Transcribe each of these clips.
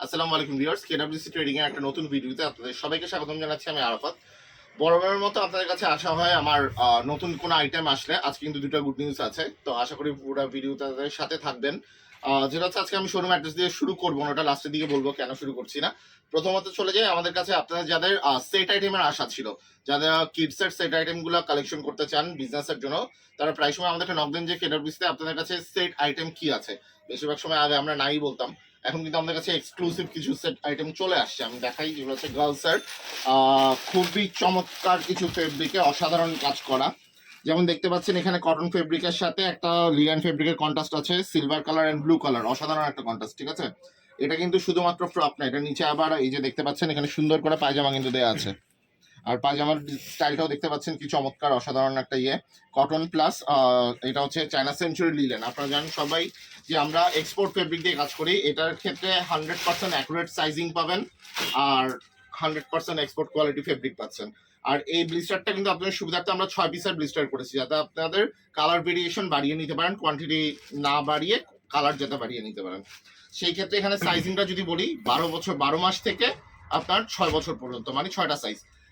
আসসালামু আলাইকুম viewers কেডব্লিউসি trading এর একটা নতুন ভিডিওতে আপনাদের সবাইকে স্বাগতম জানাচ্ছি, আমি আরাফাত। বরাবরের মতো আপনাদের কাছে হয় আমার নতুন আইটেম আসলে, আজকে কিন্তু দুটো গুড নিউজ আছে, তো আশা করি পুরো সাথে থাকবেন। যেটা হচ্ছে আজকে আমি শোরুম অ্যাড্রেস দিয়ে শুরু করব, ওটা লাস্টের দিকে বলব কেন শুরু করছি না। প্রথমত চলে যাই আমাদের কাছে, আপনাদের যাদের সেট আইটেমের আশা ছিল যাদের কিডসের সেট আইটেমগুলো কালেকশন করতে চান বিজনেসের জন্য, তারা প্রায় সময় আমাদেরকে নক দেন যে কেডব্লিউসিতে আপনাদের কাছে সেট আইটেম কি আছে? বেশিরভাগ সময় আগে আমরা নাই বলতাম। এখন কিন্তু আমাদের কাছে এক্সক্লুসিভ কিছু সেট আইটেম চলে আসছে। আমি দেখাই যেগুলো হচ্ছে গার্লসের খুবই চমৎকার কিছু ফেব্রিকে অসাধারণ কাজ করা। যেমন দেখতে পাচ্ছেন, এখানে কটন ফেব্রিকের সাথে একটা লিয়ান ফেব্রিকের কন্ট্রাস্ট আছে silver colour and blue colour অসাধারণ একটা কন্ট্রাস্ট ঠিক আছে? এটা কিন্তু শুধুমাত্র ফ্রক না, এটা নিচে আবার এই যে দেখতে পাচ্ছেন, এখানে সুন্দর করে পায়জামা কিন্তু দেওয়া আছে। আর পায়জামার স্টাইলটাও দেখতে পাচ্ছেন কি চমৎকার, অসাধারণ একটা ইয়ে। কটন প্লাস এটা হচ্ছে চায়না সেঞ্চুরি লিলেন আপনারা জানেন সবাই যে আমরা এক্সপোর্ট ফেব্রিক দিয়ে কাজ করি, এটার ক্ষেত্রে হান্ড্রেড পার্সেন্ট অ্যাকুরেট সাইজিং পাবেন আর hundred percent export quality fabric পাচ্ছেন। আর এই ব্লিস্টারটা কিন্তু আপনাদের সুবিধার্থে আমরা ছয় পিসের ব্লিস্টার করেছি, যাতে আপনাদের কালার ভেরিয়েশন বাড়িয়ে নিতে পারেন কোয়ান্টিটি না বাড়িয়ে কালার যাতে বাড়িয়ে নিতে পারেন। সেই ক্ষেত্রে এখানে সাইজিংটা যদি বলি, বারো বছর, বারো মাস থেকে আপনার ছয় বছর পর্যন্ত মানে ছয়টা সাইজ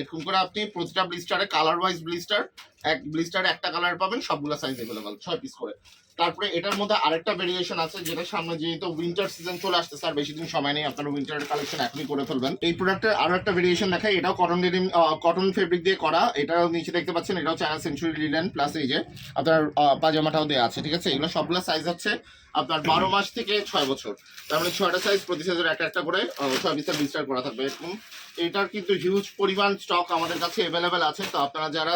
এরকম করে আপনি প্রতিটা ব্লিস্টারে কালার ওয়াইজ ব্লিস্টার এক ব্লিস্টারে একটা কালার পাবেন, সবগুলো সাইজ এভেলেবল ছয় পিস করে। তারপরে এটার মধ্যে আরেকটা ভেরিয়েশন আছে, যেটা সামনে যেহেতু উইন্টার সিজন চলে আসছে স্যার বেশি দিন সময় নেই, আপনারা উইন্টারের কালেকশন এখনই করে ফেলবেন। এই প্রোডাক্টের আরও একটা ভেরিয়েশন দেখাই, এটাও কটন কটন ফেব্রিক দিয়ে করা, এটাও নিচে দেখতে পাচ্ছেন, এটাও চায়না সেঞ্চুরি লিলেন প্লাস এই যে, আপনার পাজামাটাও দেওয়া আছে, ঠিক আছে? এগুলো সবগুলো সাইজ হচ্ছে আপনার বারো মাস থেকে ছয় বছর। তার মানে ছয়টা সাইজ প্রতি সাইজের একটা একটা করে ছয় পিসের বিস্তার করা থাকবে এরকম। এটার কিন্তু হিউজ পরিমাণ স্টক আমাদের কাছে অ্যাভেলেবেল আছে, তো আপনারা যারা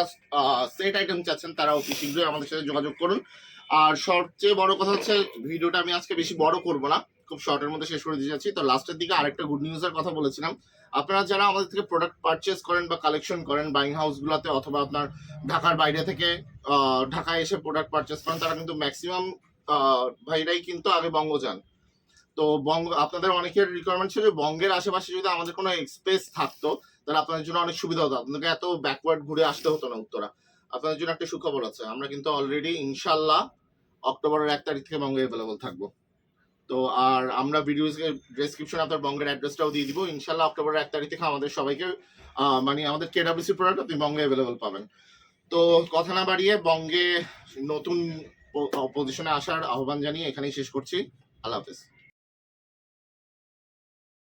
সেট আইটেম চাচ্ছেন তারা অতি শীঘ্রই আমাদের সাথে যোগাযোগ করুন। আর সবচেয়ে বড় কথা হচ্ছে, ভিডিওটা আমি আজকে বেশি বড় করব না, খুব শর্টের মধ্যে শেষ করে দিতে যাচ্ছি। তো লাস্টের দিকে আরেকটা গুড নিউজের কথা বলেছিলাম। আপনারা যারা আমাদের থেকে প্রোডাক্ট পারচেস করেন বা কালেকশন করেন বাইং হাউসগুলোতে অথবা আপনার ঢাকার বাইরে থেকে ঢাকায় এসে প্রোডাক্ট পারচেস করেন, তারা কিন্তু ম্যাক্সিমাম ভাইরাই কিন্তু আগে বঙ্গ যান। তো বঙ্গ, আপনাদের অনেকের রিকোয়ারমেন্ট ছিল বঙ্গের আশেপাশে যদি আমাদের কোনো এক্সপ্রেস থাকতো তাহলে আপনাদের জন্য অনেক সুবিধা হতো। আপনাদেরকে এত ব্যাকওয়ার্ড ঘুরে আসতে হতো না উত্তরা। আপনাদের জন্য একটা সুখবর আছে। আমরা কিন্তু অলরেডি ইনশাল্লাহ অক্টোবরের এক তারিখ থেকে বঙ্গে অ্যাভেলেবল থাকব। তো আর আমরা ভিডিও ডেসক্রিপশনে আপনার বঙ্গের অ্যাড্রেসটাও দিয়ে দিব। ইনশাল্লাহ অক্টোবরের এক তারিখ থেকে আমাদের সবাইকে মানে আমাদের কে কেডাব্লিউসি প্রোডাক্ট আপনি বঙ্গে অ্যাভেলেবল পাবেন। তো কথা না বাড়িয়ে বঙ্গে নতুন পজিশনে আসার আহ্বান জানিয়ে এখানেই শেষ করছি। আল্লাহ হাফিজ।